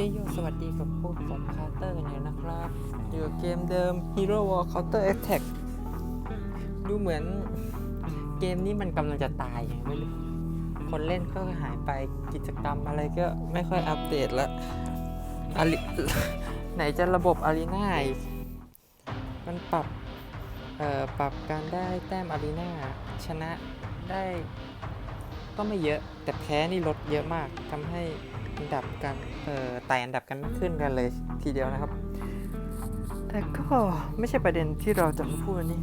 ฮ้ยโยสวัสดีกับพวกผมคาร์เตอร์กันอยู่นะครับ อยู่เกมเดิม Hero War Counter Attack ดูเหมือนเกมนี้มันกำลังจะตายอย่างไม่รู้คนเล่นก็หายไปกิจกรรมอะไรก็ไม่ค่อยอัปเดตละอาริไหนจะระบบอารีนาอีกมันปรับเอ่อปรับการได้แต้มอารีนาชนะได้ก็ไม่เยอะ แต่แพ้นี่ลดเยอะมากทำให้ ดับกันเอ่อไต่อันดับกันขึ้นกันเลยทีเดียวนะครับ แต่ก็ไม่ใช่ประเด็นที่เราจะมาพูดวันนี้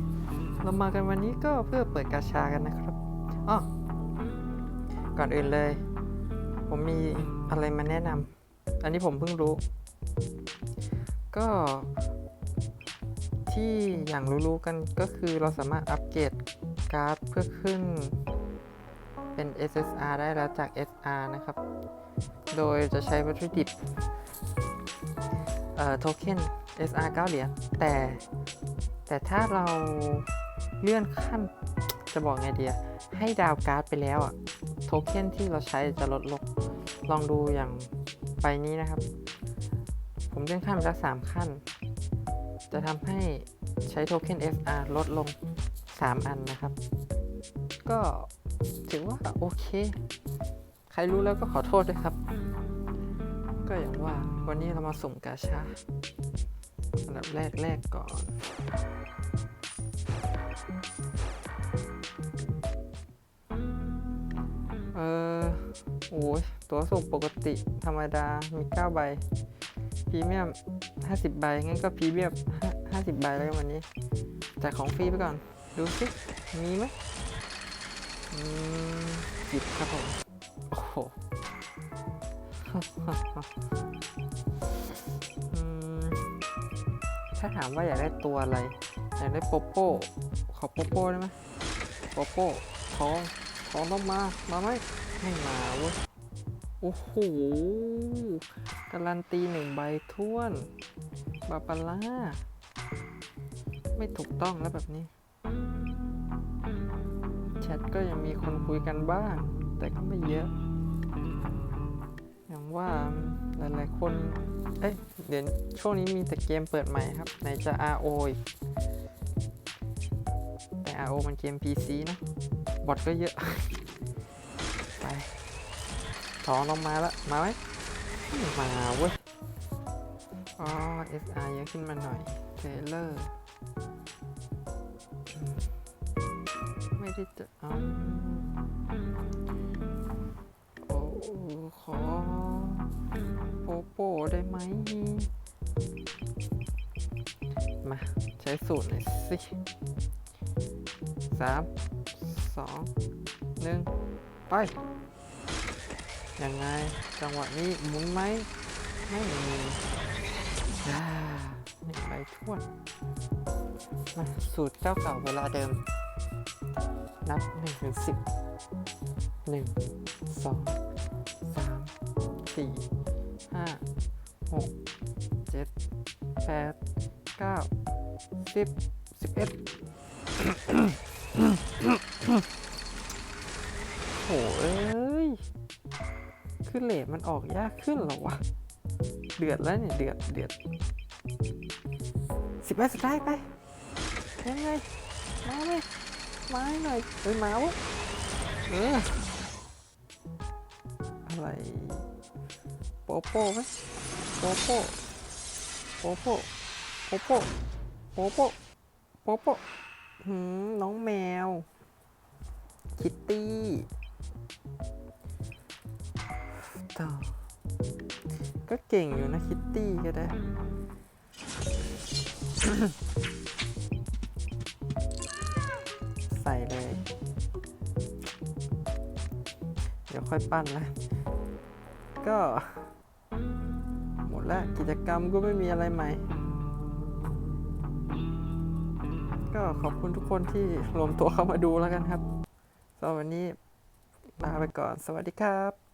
เรามากันวันนี้ก็เพื่อเปิดกาชากันนะครับอ๋อก่อนอื่นเลย ผมมีอะไรมาแนะนำอันนี้ผมเพิ่งรู้ ก็ที่อย่างรู้ๆกันก็คือเราสามารถอัปเกรดการ์ดเพื่อขึ้นเป็น SSR ได้แล้วจาก SR นะครับ โดยจะใช้วัตถุดิบโทเค็น SR 9 เหรียญ แต่ แต่ถ้าเราเลื่อนขั้นจะบอกไงเดีย ให้ดาวการ์ดไปแล้วอะโทเค็นที่เราใช้จะลดลง ลองดูอย่างไปนี้นะครับ ผมเลื่อนขั้นไปแล้ว3ขั้น จะทำให้ใช้โทเค็น SR ลดลง 3 อันนะครับ ก็ถือว่าโอเค ใครรู้แล้วก็ขอโทษด้วยครับ ก็อย่างว่าวันนี้เรามาสุ่มกาชาอันดับแรกแรกก่อน เออโอ้ยตัวสุ่มปกติธรรมดา มี 9 ใบพรีเมียม 50 ใบ งั้นก็พรีเมียม 50 ใบแล้วกันวันนี้แต่ของฟรีไปก่อน ดูสิ มีไหมอืมหยิบครับผมโอ้โหอืม ถ้าถามว่าอยากได้ตัวอะไร อยากได้โปโป้ ขอโปโป้ได้ไหมโปโป้ทองทองต้องมา มาไหมไม่มาเว้ย โอ้โห การันตีหนึ่งใบท้วน บาปาร่า ไม่ถูกต้องแล้วแบบนี้ แชทก็ยังมีคนคุยกันบ้าง แต่ก็ไม่เยอะ ว่าหลายๆคน เอ้ยเดี๋ยวช่วงนี้มีแต่เกมเปิดใหม่ครับไหนจะ RO อีกแต่ RO มันเกม PC นะบอทก็เยอะ ไปท้องลงมาแล้ว มาไหมไม่มาเว้ยอ๋อ SR เยอะขึ้นมาหน่อยเทเลอร์ไม่ได้จะเอาโอ้ขอ โป้ได้ไหม มาใช้สูตรหน่อยสิสามสองหนึ่งไป ยังไง จังหวะนี้หมุนไหม ไม่มีอ่าหนึ่งใบทวนมาสูตรเจ้าเก่าเวลาเดิม นับหนึ่งถึงสิบหนึ่งสอง จ็ดแปดเก้าสิบสิบเอ็ดโหเอ้ยคือเลทมันออกยากขึ้นหรอวะ เดือดแล้วเนี่ย เดือด เดือดสิบใบสุดท้ายไป ยังไง มาเลยมาให้หน่อยเอ้ยมาวะเอออะไร โปโป้ไหมโปโป้ ปโป้โปโป้โปโป้โปโป้หืมน้องแมว คิตตี้ต่อก็เก่งอยู่นะคิตตี้ก็ได้ใส่เลย เดี๋ยวค่อยปั้นนะ ก็ แล้ว กิจกรรมก็ไม่มีอะไรใหม่ ก็ขอบคุณทุกคนที่รวมตัวเข้ามาดูแล้วกันครับสำหรับวันนี้ลาไปก่อน สวัสดีครับ